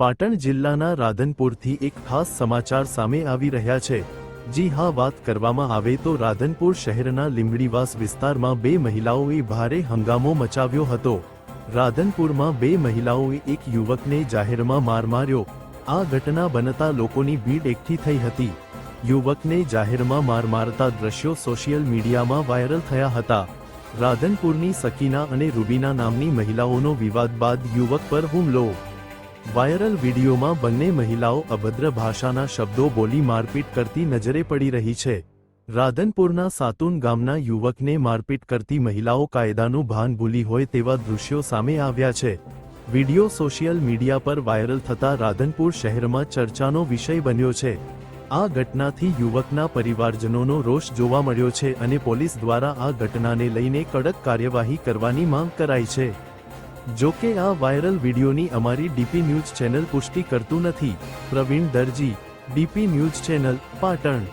પાટણ જિલ્લાના રાધનપુરથી એક ખાસ સમાચાર સામે આવી રહ્યા છે. જી હા, વાત કરવામાં આવે તો રાધનપુર શહેરના લીંબડીવાસ વિસ્તારમાં બે મહિલાઓએ ભારે હંગામો મચાવ્યો હતો. રાધનપુરમાં બે મહિલાઓએ એક યુવકને જાહેરમાં માર માર્યો. આ ઘટના બનતા લોકોની ભીડ એકઠી થઈ હતી. યુવકને જાહેરમાં માર મારતા દ્રશ્યો સોશિયલ મીડિયામાં વાયરલ થયા હતા. રાધનપુરની સકીના અને રૂબીના નામની મહિલાઓનો વિવાદ બાદ યુવક પર હુમલો. વાયરલ વિડીયોમાં બંને મહિલાઓ અભદ્ર ભાષાના શબ્દો બોલી મારપીટ કરતી નજરે પડી રહી છે. રાધનપુરના સાતુન ગામના યુવકને મારપીટ કરતી મહિલાઓ કાયદાનું ભાન ભૂલી હોય તેવા દૃશ્યો સામે આવ્યા છે. વીડિયો સોશિયલ મીડિયા પર વાયરલ થતા રાધનપુર શહેરમાં ચર્ચાનો વિષય બન્યો છે. આ ઘટનાથી યુવકના પરિવારજનોનો રોષ જોવા મળ્યો છે અને પોલીસ દ્વારા આ ઘટનાને લઈને કડક કાર્યવાહી કરવાની માંગ કરાઈ છે. જો કે આ વાયરલ વિડીયોની અમારી ડીપી ન્યૂઝ ચેનલ પુષ્ટિ કરતું નથી. Pravin Darji, DP news channel, Patan.